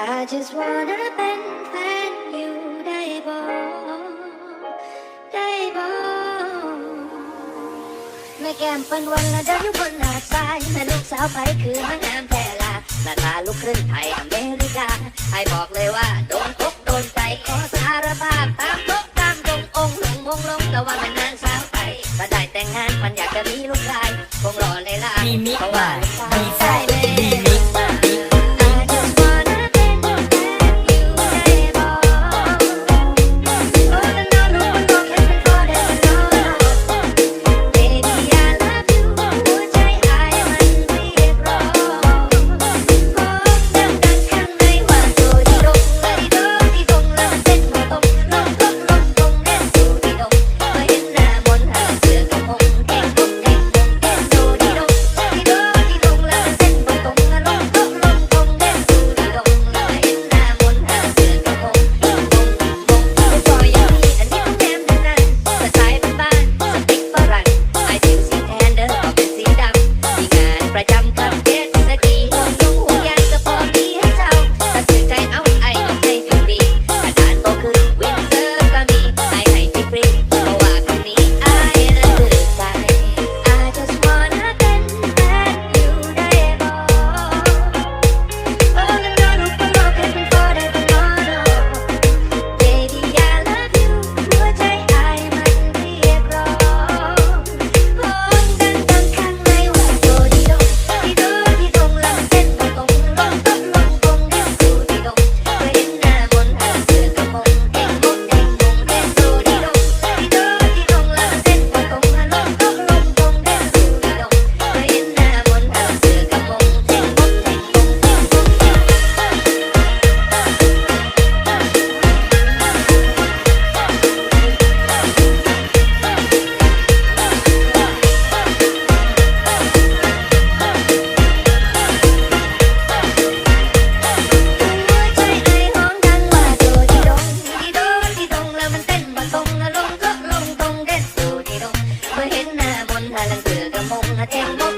I just wanna เป็นแฟนอยู่ได้บ่ได้บ่แม่แก้มเปิ้นวันละเดินอยู่บนหาดทรายแม่ลูกสาวไปคือแม่งามแพรลาหน้าตาลูกครึ่งไทยอเมริกาให้บอกเลยว่าโดนอกโดนใจขอสารภาพตามตกตามตรงองค์หลงมงลงแต่ว่ามันนานสาวไปถ้าได้แต่งงานมันอยากจะมีลูกชายคงรอเลยล่ะมีมิเพราะว่าบ่ายลูกชายดีไซน์ 蓝色的梦啊甜梦